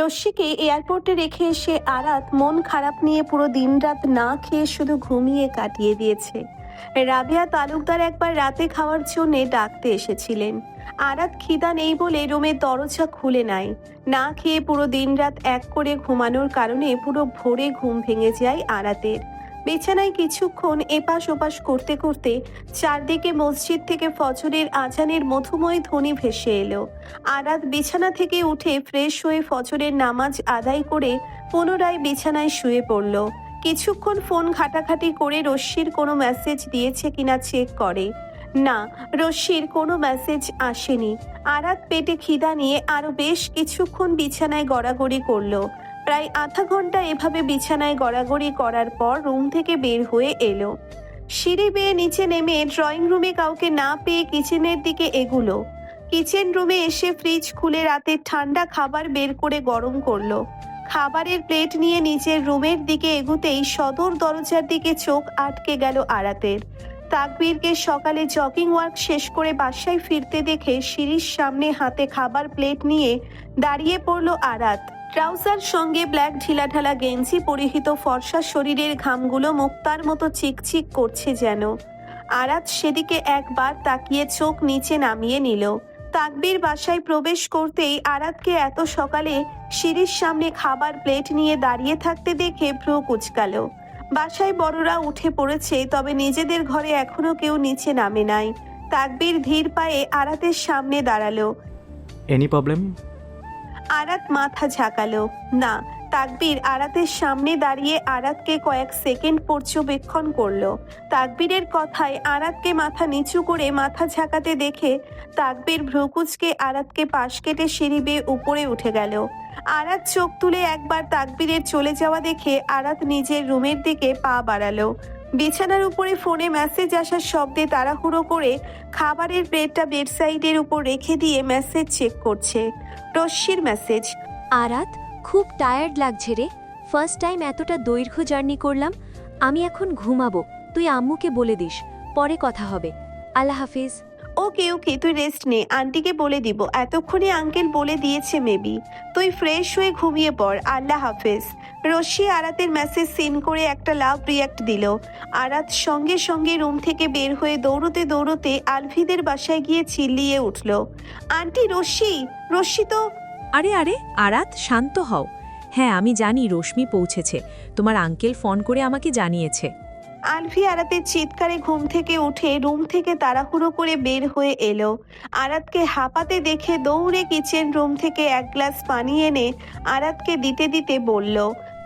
রশ্মিকে এয়ারপোর্টে রেখে এসে আরাত মন খারাপ নিয়ে পুরো দিন রাত না খেয়ে শুধু ঘুমিয়ে কাটিয়ে দিয়েছে। রাবেয়া তালুকদার একবার রাতে খাওয়ার জন্য ডাকতে এসেছিলেন। আরাত খিদা নেই বলে রুমের দরজা খুলে নাই। না খেয়ে পুরো দিন রাত এক করে ঘুমানোর কারণে পুরো ভোরে ঘুম ভেঙে যায় আরাতের। বিছানায় কিছুক্ষণ এপাশ ওপাশ করতে করতে চারদিকে মসজিদ থেকে ফজরের আজানের মধুময় ধ্বনি ভেসে এলো। আরাত বিছানা থেকে উঠে ফ্রেশ হয়ে ফজরের নামাজ আদায় করে পুনরায় বিছানায় শুয়ে পড়ল। কিছুক্ষণ ফোন ঘাটাঘাটি করে রশ্মির কোনো মেসেজ দিয়েছে কিনা চেক করে। না, রশ্মির কোনো মেসেজ আসেনি। আরাত পেটে খিদা নিয়ে আরও বেশ কিছুক্ষণ বিছানায় গড়াগড়ি করল। প্রায় আধা ঘণ্টা এভাবে বিছানায় গড়াগড়ি করার পর রুম থেকে বের হয়ে এলো। সিঁড়ি বেয়ে নিচে নেমে ড্রয়িং রুমে কাউকে না পেয়ে কিচেনের দিকে এগুলো। কিচেন রুমে এসে ফ্রিজ খুলে রাতের ঠান্ডা খাবার বের করে গরম করল। খাবারের প্লেট নিয়ে নিচের রুমের দিকে এগুতেই সদর দরজার দিকে চোখ আটকে গেল আরাতের। তাকবীরকে সকালে জগিং ওয়ার্ক শেষ করে বাসায় ফিরতে দেখে সিঁড়ির সামনে হাতে খাবার প্লেট নিয়ে দাঁড়িয়ে পড়ল আরাত। ট্রাউজার সঙ্গে ব্ল্যাক ঢিলাঢালা গেঞ্জি পরিহিত ফর্সা শরীরের ঘামগুলো মুক্তার মতো চিকচিক করছে যেন। আরাত সেদিকে একবার তাকিয়ে চোখ নিচে নামিয়ে নিল। তাকবীর বাসায় প্রবেশ করতেই আরাতকে এত সকালে সিঁড়ির সামনে খাবার প্লেট নিয়ে দাঁড়িয়ে থাকতে দেখে ভ্রু কুচকালো। বাসায় বড়রা উঠে পড়েছে, তবে নিজেদের ঘরে এখনও কেউ নিচে নামে নাই। তাকবির ধীর পায়ে আরাতের সামনে দাঁড়াল। এনি প্রবলেম আরাত মাথা ঝাঁকালো। না, তাকবীর আরাতের সামনে দাঁড়িয়ে আরাতকে কয়েক সেকেন্ড পর্যবেক্ষণ করল। তাকবীরের কথায় আরাতকে মাথা নিচু করে মাথা ঝাঁকাতে দেখে তাকবীর ভ্রুকুচকে আরাতকে পাশ কেটে সিঁড়ি বেয়ে উপরে উঠে গেল। আরাত চোখ তুলে একবার তাকবীরের চলে যাওয়া দেখে আরাত নিজের রুমের দিকে পা বাড়ালো। বিছানার উপরে ফোনে মেসেজ আসার শব্দে তাড়াহুড়ো করে খাবারের প্লেটটা বেডসাইডের উপর রেখে দিয়ে মেসেজ চেক করছে। টস্যির মেসেজ আরাত, খুব টায়ার্ড লাগছে রে। ফার্স্ট টাইম এতটা দৈর্ঘ্য জার্নি করলাম। আমি এখন ঘুমাবো। তুই আম্মুকে বলে দিস। পরে কথা হবে। আল্লাহ হাফিজ। ওকে ওকে, তুই রেস্ট নে। আন্টিকে বলে দিব। এতক্ষণে আঙ্কেল বলে দিয়েছে মেবি তুই ফ্রেশ হয়ে ঘুমিয়ে পড়। আল্লাহ হাফেজ। রশ্মি আরাতের মেসেজ সিন করে একটা লাভ রিয়াক্ট দিল। আরাত সঙ্গে সঙ্গে রুম থেকে বের হয়ে দৌড়তে দৌড়তে আলভিদের বাসায় গিয়ে চিল্লিয়ে উঠল। আন্টি, রশ্মি? রশ্মি তো আরে আরে, আরাত, শান্ত হও। হ্যাঁ আমি জানি রশ্মি পৌঁছেছে। তোমার আঙ্কেল ফোন করে আমাকে জানিয়েছে। আলভি আরাতের চিৎকারে ঘুম থেকে উঠে রুম থেকে তাড়াহুড়ো করে বের হয়ে এলো। আরাতকে হাঁপাতে দেখে দৌড়ে কিচেন রুম থেকে এক গ্লাস পানি এনে আরাতকে দিতে দিতে বলল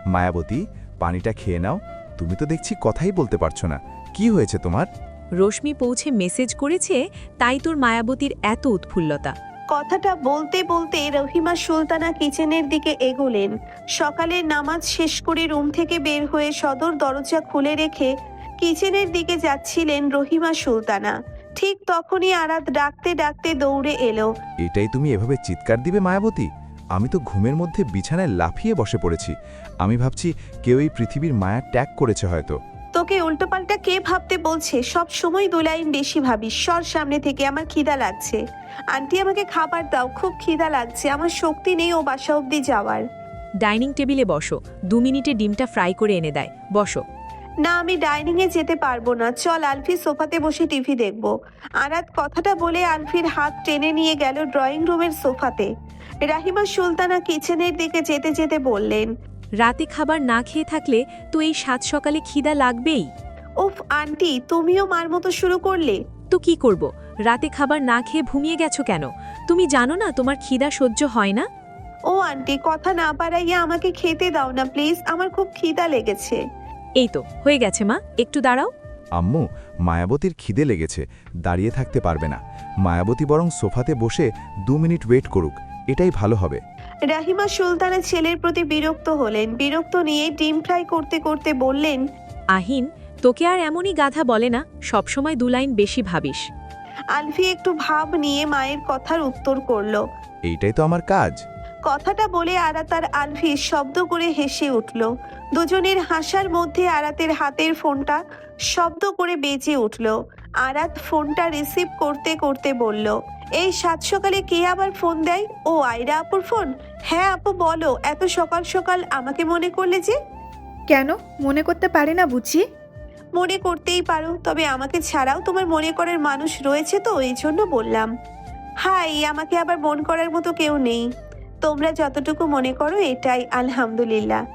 মায়াবতী পানিটা খেয়ে নাও। তুমি তো দেখছি কথাই বলতে পারছ না। কি হয়েছে তোমার? রশ্মি পৌঁছে মেসেজ করেছে তাই তোর মায়াবতীর এত উৎফুল্লতা। কথাটা বলতে বলতে রহিমা সুলতানা কিচেনের দিকে এগোলেন। সকালের নামাজ শেষ করে রুম থেকে বের হয়ে সদর দরজা খুলে রেখে কিচেনের দিকে যাচ্ছিলেন রহিমা সুলতানা। ঠিক তখনই আরাত ডাকতে ডাকতে দৌড়ে এলো। এটাই তুমি এভাবে চিৎকার দিবে, মায়াবতী? আমি তো ঘুমের মধ্যে বিছানায় লাফিয়ে বসে পড়েছি। আমি ভাবছি কেউ এই পৃথিবীর মায়া ট্যাগ করেছে হয়তো। তোকে উল্টোপাল্টা কে ভাবতে বলছে? সব সময় দু লাইন বেশি ভাবিস। সর সামনে থেকে আমার খিদা লাগছে। আন্টি আমাকে খাবার দাও খুব খিদা লাগছে। আমার শক্তি নেই ও বাসা অবধি যাওয়ার। ডাইনিং টেবিলে বসো। দু মিনিটে ডিমটা ফ্রাই করে এনে দেয়। বসো। না আমি ডাইনিং এ যেতে পারব না। চল আলফি সোফাতে বসে টিভি দেখব। আরাত কথাটা বলে আলফির হাত টেনে নিয়ে গেল ড্রয়িং রুমের সোফাতে। রাহিমা সুলতানা কিচেনের দিকে যেতে যেতে বললেন রাতে খাবার না খেয়ে থাকলে তো এই সাত সকালে খিদা লাগবেই। উফ আন্টি তুমিও মার মতো শুরু করলে। তো কি করব? রাতে খাবার না খেয়ে ঘুমিয়ে গেছো কেন? তুমি জানো না তোমার খিদা সহ্য হয় না? ও আন্টি কথা না পারাইয়া আমাকে খেতে দাও না প্লিজ। আমার খুব খিদা লেগেছে। এই তো হয়ে গেছে মা একটু দাঁড়াও। আম্মু মায়াবতীর খিদে লেগেছে দাঁড়িয়ে থাকতে পারবে না। মায়াবতী বরং সোফাতে বসে দু মিনিট ওয়েট করুক এটাই ভালো হবে। রাহিমা সুলতানা ছেলের প্রতি বিরক্ত হলেন। বিরক্ত নিয়ে ডিম ফ্রাই করতে করতে বললেন আহিন তোকে আর এমনই গাধা বলে না সবসময় দু লাইন বেশি ভাবিস। আলফি একটু ভাব নিয়ে মায়ের কথার উত্তর করল এইটাই তো আমার কাজ। কথাটা বলে আরাতার আলফি শব্দ করে হেসে উঠল। দুজনের হাসার মধ্যে আরাতের হাতের ফোনটা শব্দ করে বেজে উঠল। আরাত ফোনটা রিসিভ করতে করতে বলল এই সাত সকালে কে আবার ফোন দেয়? ও আয়রা আপুর ফোন? হ্যাঁ আপু বলো এত সকাল সকাল আমাকে মনে করলে যে? কেন? মনে করতে পারে না বুঝি। মনে করতেই পারো তবে আমাকে ছাড়াও তোমার মনে করার মানুষ রয়েছে তো এই জন্য বললাম। হাই আমাকে আবার মন করার মতো কেউ নেই। তোমরা যতটুকু মনে করো এটাই আলহামদুলিল্লাহ।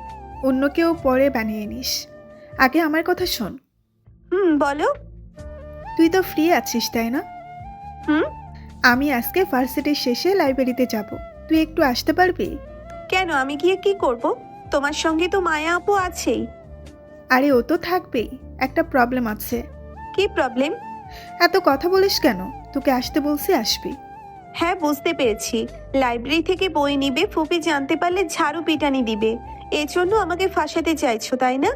অন্য কেউ পরে বানিয়ে নিস। আগে আমার কথা শোন। হুম বলো। তুই তো ফ্রি আছিস তাই না? হুম? আমি আজকে ভার্সিটির শেষে লাইব্রেরিতে যাব। তুই একটু আসতে পারবি? কেন? আমি গিয়ে কি করব? তোমার সঙ্গে তো মায়া আপু আছেই। আরে ও তো থাকবেই। একটা প্রবলেম আছে। কি প্রবলেম এত কথা বলিস কেন? তোকে আসতে বলছি আসবি। হ্যাঁ বুঝতে পেরেছি। লাইব্রেরি থেকে বই নিবে ফুপি জানতে পারলে ঝাড়ু পিটানি দিবে। এজন্য আমাকে ফাঁসাতে চাইছো তাই না?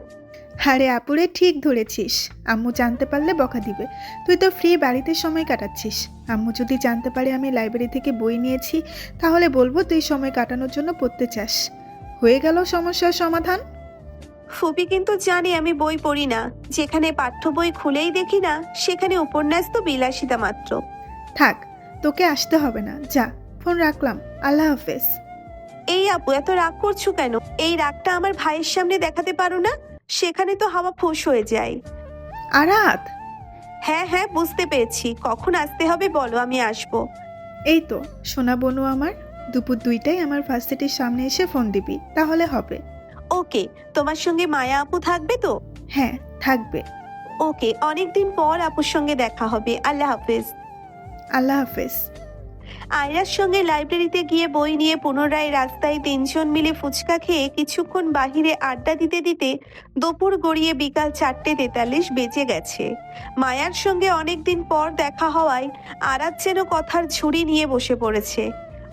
আরে আপুরে ঠিক ধরেছিস। আম্মু জানতে পারলে বকা দিবে। তুই তো ফ্রি বাড়িতে সময় কাটাচ্ছিস। আম্মু যদি জানতে পারে আমি লাইব্রেরি থেকে বই নিয়েছি তাহলে বলব তুই সময় কাটানোর জন্য পড়তে চাস। হয়ে গেল সমস্যার সমাধান? ফুপি কিন্তু জানে আমি বই পড়ি না। যেখানে পাঠ্য বই খুলেই দেখি না সেখানে উপন্যাস তো বিলাসিতা মাত্র। থাক তোকে আসতে হবে না। যা ফোন রাখলাম। আল্লাহ হাফেজ। এই আপু এত রাগ করছ কেন? এই রাগটা আমার ভাইয়ের সামনে দেখাতে পারো না? সেখানে তো হাওয়া ফুস হয়ে যায়। আরাত? হ্যাঁ হ্যাঁ বুঝতে পেরেছি। কখন আসতে হবে বলো আমি আসব। এই তো সোনা বনু আমার দুপুর দুইটায় আমার ভার্সিটির সামনে এসে ফোন দিবি তাহলে হবে। ওকে তোমার সঙ্গে মায়া আপু থাকবে তো? হ্যাঁ থাকবে। ওকে অনেকদিন পর আপুর সঙ্গে দেখা হবে। আল্লাহ হাফেজ। আল্লাহ হাফেজ। আয়রার সঙ্গে লাইব্রেরিতে গিয়ে বই নিয়ে পুনরায় রাস্তায় তিনজন মিলে ফুচকা খেয়ে কিছুক্ষণ বাহিরে আড্ডা দিতে দিতে দুপুর গড়িয়ে বিকাল চারটে তেতাল্লিশ বেজে গেছে। মায়ার সঙ্গে অনেকদিন পর দেখা হওয়ায় আরাত যেন কথার ঝুড়ি নিয়ে বসে পড়েছে।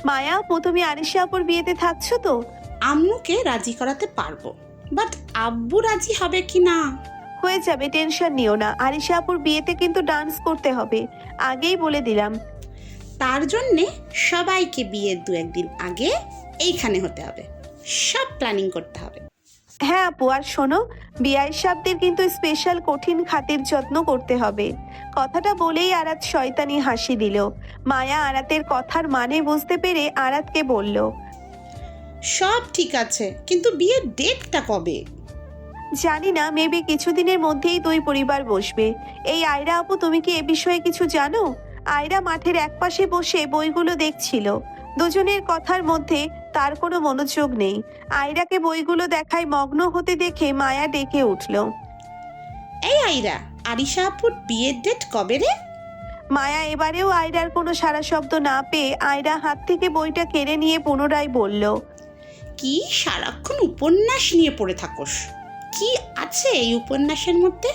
মায়া আপু তুমি আনিশা আপুর বিয়েতে থাকছো তো? আম্মুকে রাজি করাতে পারব বাট আব্বু রাজি হবে কি না? হয়ে যাবে টেনশন নিও না। আনিশা আপুর বিয়েতে কিন্তু ডান্স করতে হবে। আগেই বলে দিলাম তার জন্যে সবাইকে বিয়ের দু একদিন আগে এইখানে হতে হবে। সব প্ল্যানিং করতে হবে। হ্যাঁ আপু আর শোনো বিআই সাহেবদের কিন্তু স্পেশাল কঠিন খাতির যত্ন করতে হবে। কথাটা বলেই আরাত শয়তানি হাসি দিল। মায়া আরাতের কথার মানে বুঝতে পেরে আরাতকে বলল সব ঠিক আছে কিন্তু বিয়ের ডেটটা কবে? জানি না মেবি কিছুদিনের মধ্যেই দুই পরিবার বসবে। এই আয়রা আপু তুমি কি এ বিষয়ে কিছু জানো? আয়রা মাঠের একপাশে বসে বইগুলো দেখছিল। দুজনের কথার মধ্যে তার কোনো মনোযোগ নেই। আয়রাকে বইগুলো দেখায় মগ্ন হতে দেখে মায়া ডেকে উঠল। এই আইরা আরিশা আপুর বিয়ের ডেট কবে রে? মায়া এবারেও আয়রার কোনো সারা শব্দ না পেয়ে আয়রা হাত থেকে বইটা কেড়ে নিয়ে পুনরায় বলল কি সারাক্ষণ উপন্যাস নিয়ে পড়ে থাকোস? কি আছে এই উপন্যাসের মধ্যে?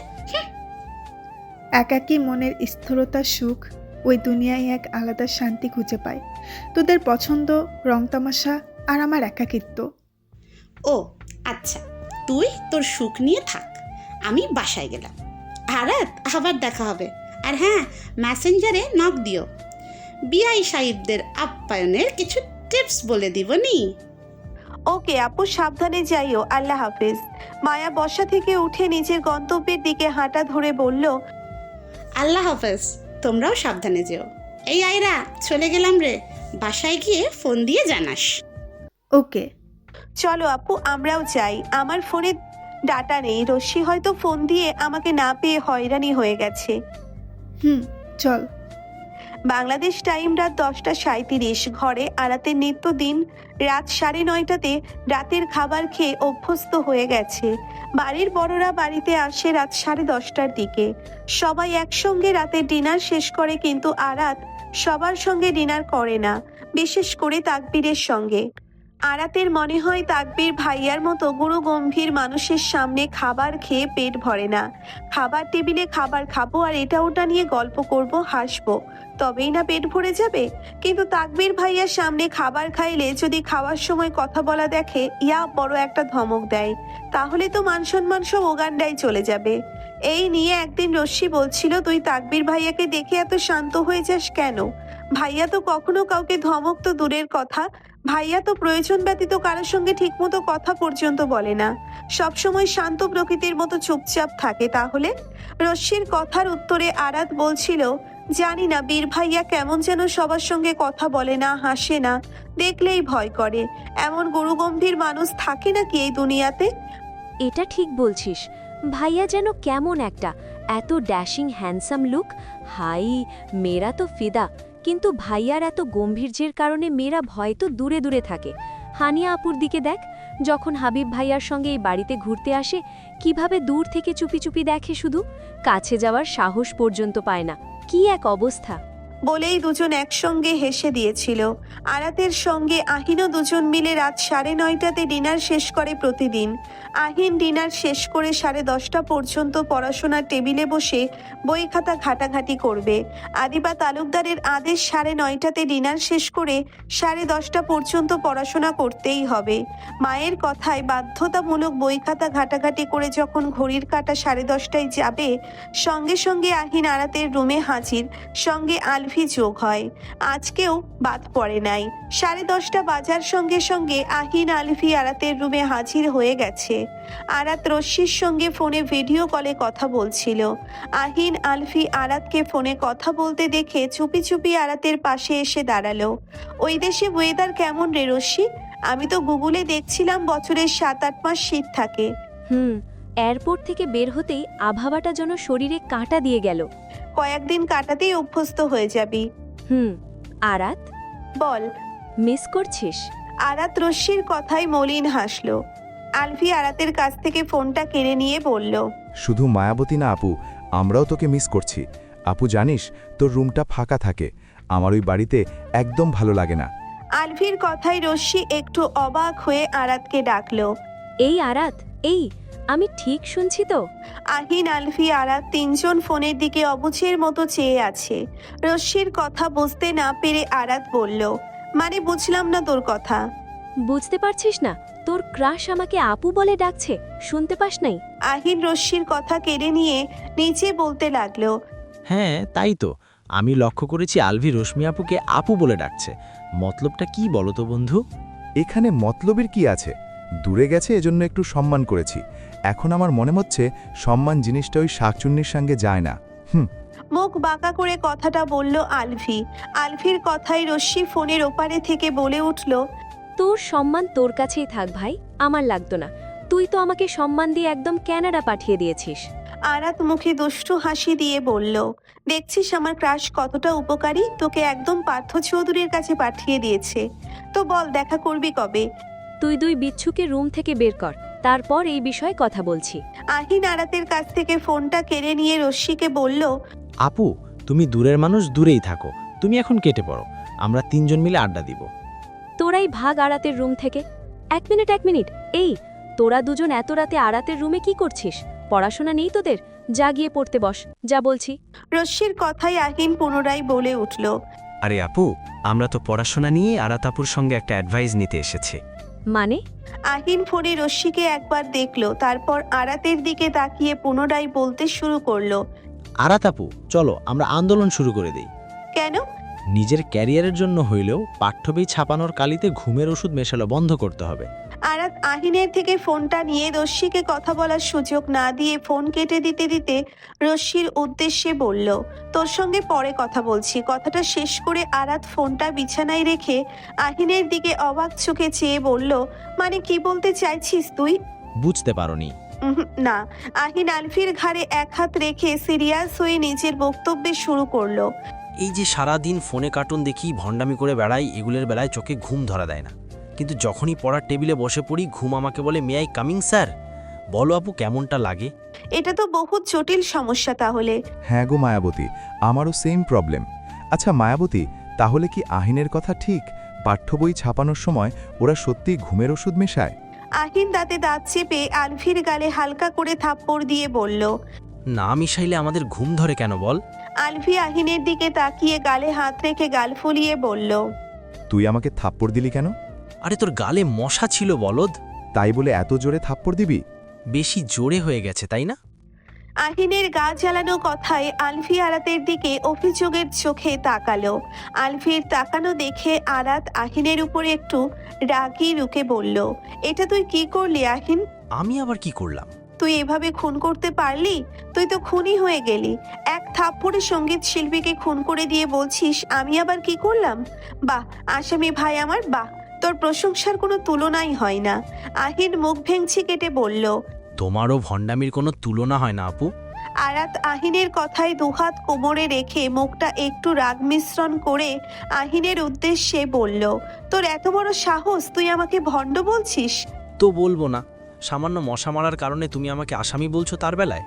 একাকী মনের স্থিরতা সুখ ওই দুনিয়ায় এক আলাদা শান্তি খুঁজে পায়। তোদের পছন্দ রং তামাশা আর আমার একাকিত্ব। ও আচ্ছা তুই তোর সুখ নিয়ে থাক। আমি বাসায় গেলাম। আরাত আবার দেখা হবে। আর হ্যাঁ ম্যাসেঞ্জারে নক দিও। বিআই সাহিবদের আপ্যায়নের কিছু টিপস বলে দিব নি। ওকে আপু সাবধানে যাইও। আল্লাহ হাফেজ। মায়া বসা থেকে উঠে নিজের গন্তব্যের দিকে হাঁটা ধরে বলল আল্লাহ হাফেজ। তোমরাও সাবধানে যেও। এই আয়রা চলে গেলাম রে। বাসায় গিয়ে ফোন দিয়ে জানাস। ওকে। চলো আপু আমরাও চাই আমার ফোনে ডাটা নেই। রশ্মি হয়তো ফোন দিয়ে আমাকে না পেয়ে হয়রানি হয়ে গেছে। হুম চল। বাংলাদেশ টাইম রাত দশটা সাঁত্রিশ ঘরে আরাতের নিত্যদিন রাত সাড়ে নয়টাতে রাতের খাবার খেয়ে অভ্যস্ত হয়ে গেছে। বাড়ির বড়রা বাড়িতে আসে রাত সাড়ে দশটার দিকে। সবাই একসঙ্গে রাতের ডিনার শেষ করে কিন্তু আরাত সবার সঙ্গে ডিনার করে না, বিশেষ করে তাকবীরের সঙ্গে। আরাতের মনে হয় তাকবীর ভাইয়ার মতো গুরু গম্ভীর মানুষের সামনে খাবার খেয়ে পেট ভরে না। খাবার টেবিলে খাবার খাব আর এটা ওটা নিয়ে গল্প করব, হাসবো। তবেই না পেট ভরে যাবে? কিন্তু তাকবীর ভাইয়ার সামনে খাবার খাইলে যদি খাওয়ার সময় কথা বলা দেখে, ইয়া বড় একটা ধমক দেয়। তাহলে তো মান সম্মান সব ওগান্ডায় চলে যাবে। এই নিয়ে একদিন রশ্মি বলছিল, তুই তাকবীর ভাইয়াকে দেখে এত শান্ত হয়ে যাস কেন? ভাইয়া তো কখনো কাউকে ধমক তো দূরের কথা। ভাইয়া তো প্রয়োজন ব্যতীত কারোর সঙ্গে ঠিকমতো কথা পর্যন্ত বলে না। সবসময় শান্ত প্রকৃতির মতো চুপচাপ থাকে তাহলে? রশ্মির কথার উত্তরে আরাত বলছিল জানি না, বীর ভাইয়া কেমন যেন সবার সঙ্গে কথা বলে না, হাসে না, দেখলেই ভয় করে। এমন গুরুগম্ভীর মানুষ থাকে নাকি এই দুনিয়াতে? এটা ঠিক বলছিস। ভাইয়া যেন কেমন একটা, এত ড্যাশিং, হ্যান্ডসাম লুক। হাই, মেয়েরা তো ফিদা, কিন্তু ভাইয়ার এত গম্ভীর্যের কারণে মেয়েরা ভয় তো দূরে দূরে থাকে। হানিয়া আপুর দিকে দেখ, যখন হাবিব ভাইয়ার সঙ্গে এই বাড়িতে ঘুরতে আসে, কীভাবে দূর থেকে চুপি চুপি দেখে শুধু? কাছে যাওয়ার সাহস পর্যন্ত পায় না। কি এক অবস্থা? বলেই দুজন একসঙ্গে হেসে দিয়েছিল। আরাতের সঙ্গে আহিনও দুজন মিলে রাত সাড়ে নয়টাতে ডিনার শেষ করে প্রতিদিন। আহিন ডিনার শেষ করে সাড়ে দশটা পর্যন্ত পড়াশোনার টেবিলে বসে বই খাতা ঘাটাঘাটি করবে। আদিবা তালুকদারের আদেশ সাড়ে নয়টাতে ডিনার শেষ করে সাড়ে দশটা পর্যন্ত পড়াশোনা করতেই হবে। মায়ের কথায় বাধ্যতামূলক বই খাতা ঘাটাঘাটি করে যখন ঘড়ির কাটা সাড়ে দশটায় যাবে, সঙ্গে সঙ্গে আহিন আরাতের রুমে হাজির। সঙ্গে আলভি যোগ হয়। আজকেও বাদ পড়ে নাই। সাড়ে দশটা বাজার সঙ্গে সঙ্গে আহিন আলভি আরাতের রুমে হাজির হয়ে গেছে। আরাত রশ্মির সঙ্গে ফোনে ভিডিও কলে কথা বলছিল। আহিন আলফি আরাতকে ফোনে কথা বলতে দেখে চুপি চুপি আরাতের পাশে এসে দাঁড়াল। ওই দেশে ওয়েদার কেমন রে রশ্মি? আমি তো গুগলে দেখছিলাম বছরের সাত আট মাস শীত থাকে। হুম এয়ারপোর্ট থেকে বের হতেই আবহাওয়াটা যেন শরীরে কাঁটা দিয়ে গেল। কয়েকদিন কাটাতেই অভ্যস্ত হয়ে যাবি। হুম আরাত? বল। মিস করছিস? আরাত রশ্মির কথায় মলিন হাসলো। আলফি আরাতের কাছ থেকে ফোনটা কেড়ে নিয়ে বলল শুধু মায়াবতী না আপু আমরাও তোকে মিস করছি। আপু জানিস তোর রুমটা ফাঁকা থাকে। আমার ওই বাড়িতে একদম ভালো লাগে না। আলফির কথায় রশ্মি একটু অবাক হয়ে আরাতকে ডাকলো এই আরাত এই আমি ঠিক শুনছি তো? আহিন আলফি আরাত তিনজন ফোনের দিকে অবুঝের মতো চেয়ে আছে। রশ্মির কথা বুঝতে না পেরে আরাত বলল মানে বুঝলাম না তোর কথা। বুঝতে পারছিস না তোর ক্রাশ আমাকে আপু বলে ডাকছে শুনতে পাস নাই? আহিন রশ্মির কথা কেড়ে নিয়ে নিচে বলতে লাগল হ্যাঁ তাই তো। আমি লক্ষ্য করেছি আলভি রশ্মি আপুকে আপু বলে ডাকছে। মতলবটা কি বলো তো বন্ধু? এখানে মতলবের কি আছে? দূরে গেছে এজন্য একটু সম্মান করেছি। এখন আমার মনে হচ্ছে সম্মান জিনিসটা ওই শাকচুন্নির সঙ্গে যায় না। হুম। মুখ বাঁকা করে কথাটা বলল আলফি আলফির কথায় রশ্মি ফোনের ওপারে থেকে বলে উঠল তোর সম্মান তোর কাছেই থাক ভাই আমার লাগতো না। তুই তো আমাকে সম্মান দিয়ে একদম ক্যানাডা পাঠিয়ে দিয়েছিস। আরাত মুখে দুষ্টু হাসি দিয়ে বলল দেখছিস আমার ক্রাশ কতটা উপকারী? তোকে একদম পার্থ চৌধুরীর কাছে পাঠিয়ে দিয়েছে। তো বল দেখা করবি কবে? তুই দুই বিচ্ছুকে রুম থেকে বের কর। তারপর এই বিষয়ে কথা বলছি। আহিন আরাতের কাছ থেকে ফোনটা কেড়ে নিয়ে রশ্মিকে বলল আপু তুমি দূরের মানুষ দূরেই থাকো। তুমি এখন কেটে পড়ো। আমরা তিনজন মিলে আড্ডা দিব। তোরাই ভাগ আড়াতের রুম থেকে। এক মিনিট এক মিনিট। এই তোরা দুজন এত রাতে আড়াতের রুমে কি করছিস? পড়াশোনা নেই তোদের? যা গিয়ে পড়তে বস। যা বলছি। রশ্মির কথাই আহিন পুনরায় বলে উঠল। আরে আপু আমরা তো পড়াশোনা নিয়ে আরাতাপুর সঙ্গে একটা অ্যাডভাইস নিতে এসেছি। মানে? আহিন ফোনে রশ্মিকে একবার দেখল তারপর আরাতের দিকে তাকিয়ে পুনরায় বলতে শুরু করল আরাত আপু চলো আমরা আন্দোলন শুরু করে দিই। কেন? নিজের ক্যারিয়ারের জন্য হইলেও পাঠ্যবই ছাপানোর কালিতে ঘুমের ওষুধ মেশালো বন্ধ করতে হবে। আরাত আহিনের থেকে ফোনটা নিয়ে রশ্মিকে কথা বলার সুযোগ না দিয়ে ফোন কেটে দিতে দিতে রশ্মির উদ্দেশ্যে বলল তোর সঙ্গে পরে কথা বলছি। কথাটা শেষ করে আরাত ফোনটা বিছানায় রেখে আহিনের দিকে অবাক চোখে চেয়ে বলল মানে কি বলতে চাইছিস তুই? বুঝতে পারোনি। না। আহিন আলফির ঘাড়ে এক হাত রেখে সিরিয়াস হয়ে নিজের বক্তব্যে শুরু করল এই যে সারা দিন ফোনে কার্টুন দেখি ভণ্ডামি করে বেড়াই এগুলোর বেলায় চোখে ঘুম ধরা দেয় না। কিন্তু যখনই পড়ার টেবিলে বসে পড়ি ঘুম আমাকে বলে মে আই কামিং স্যার বলো আপু কেমনটা লাগে? এটা তো বহুত জটিল সমস্যা তাহলে। হ্যাঁ গো মায়াবতী আমারও সেম প্রবলেম আচ্ছা মায়াবতী তাহলে কি আহিনের কথা ঠিক? পাঠ্য বই ছাপানোর সময় ওরা সত্যি ঘুমের ওষুধ মেশায়? আহিন দাঁতে দাঁত চেপে আলফির গালে হালকা করে থাপ্পড় দিয়ে বলল না মিশাইলে আমাদের ঘুম ধরে কেন বল? আলফি আহিনের দিকে তাকিয়ে গালে হাত রেখে গাল ফুলিয়ে বলল তুই আমাকে থাপ্পড় দিলি কেন? আরে তোর গালে মশা ছিল বলদ। তাই বলে এত জোরে থাপ্পড় দিবি? বেশি জোরে হয়ে গেছে তাই না? আহিনের গা জ্বালানো কথায় আলফি আরাতের দিকে অভিযোগের চোখে তাকালো। আলফির তাকানো দেখে আরাত আহিনের উপরে একটু রাগি রুকে বলল এটা তুই কি করলি আহিন? আমি আবার কি করলাম? তুই এভাবে খুন করতে পারলি? তুই তো খুনই হয়ে গেলি। এক থাপ্পড়ে সংগীত শিল্পীকে খুন করে দিয়ে বলছিস আমি আবার কি করলাম? বাহ আসামি ভাই আমার বাহ। তোর প্রশংসার কোনো তুলনাই হয় না। আহিন মুখ ভেঙচি কেটে বলল তোমারও ভণ্ডামির কোনো তুলনা হয় না আপু? আরাত আহিনের কথায় দুহাত কোমরে রেখে মুখটা একটু রাগ মিশ্রণ করে আহিনের উদ্দেশ্যে বলল তোর এত বড় সাহস তুই আমাকে ভণ্ড বলছিস? তো বলব না। সামান্য মশা মারার কারণে তুমি আমাকে আসামি বলছো তার বেলায়?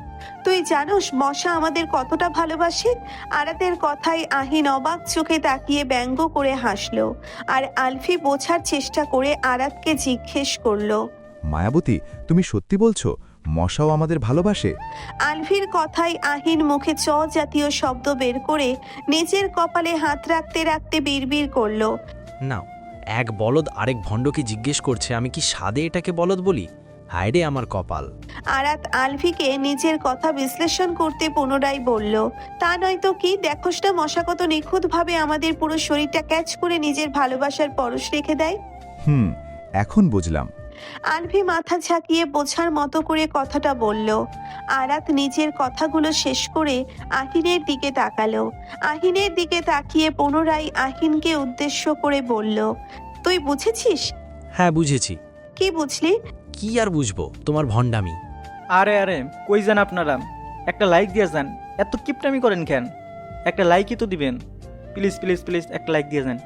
তুই জানোস মশা আমাদের কতটা ভালোবাসে? আরাতের কথায় আহিন অবাক চোখে তাকিয়ে ব্যঙ্গ করে হাসলো। আর আলফি বোঝার চেষ্টা করে আরাতকে জিজ্ঞেস করল। মায়াবতী তুমি সত্যি বলছো মশাও আমাদের ভালোবাসে? আলফির কথায় আহিন মুখে চ জাতীয় শব্দ বের করে নিজের কপালে হাত রাখতে রাখতে বিড়বিড় করল। নাও এক বলদ আরেক ভণ্ডকে জিজ্ঞেস করছে আমি কি সাদে এটাকে বলদ বলি? হায়রে আমার কপাল। আরাত আলফিকে নিজের কথা বিশ্লেষণ করতে পুনরায় বলল তা নয়তো কি? দেখোস না মশা কত নিখুঁতভাবে আমাদের পুরো শরীরটা ক্যাচ করে নিজের ভালোবাসার পরশ রেখে দেয়? হুম এখন বুঝলাম। আলফি মাথা ঝাঁকিয়ে বোঝার মতো করে কথাটা বলল। আরাত নিজের কথাগুলো শেষ করে আহিনের দিকে তাকালো। আহিনের দিকে তাকিয়ে পুনরায় আহিনকে উদ্দেশ্য করে বলল তুই বুঝেছিস? হ্যাঁ বুঝেছি। কি বুঝলি? কি আর বুঝব? তোমার ভণ্ডামি। আরে আরে, কই যান আপনারা? একটা লাইক দিয়ে যান। এত কিপটামি করেন কেন? একটা লাইকই তো দিবেন। প্লিজ প্লিজ প্লিজ একটা লাইক দিয়ে যান।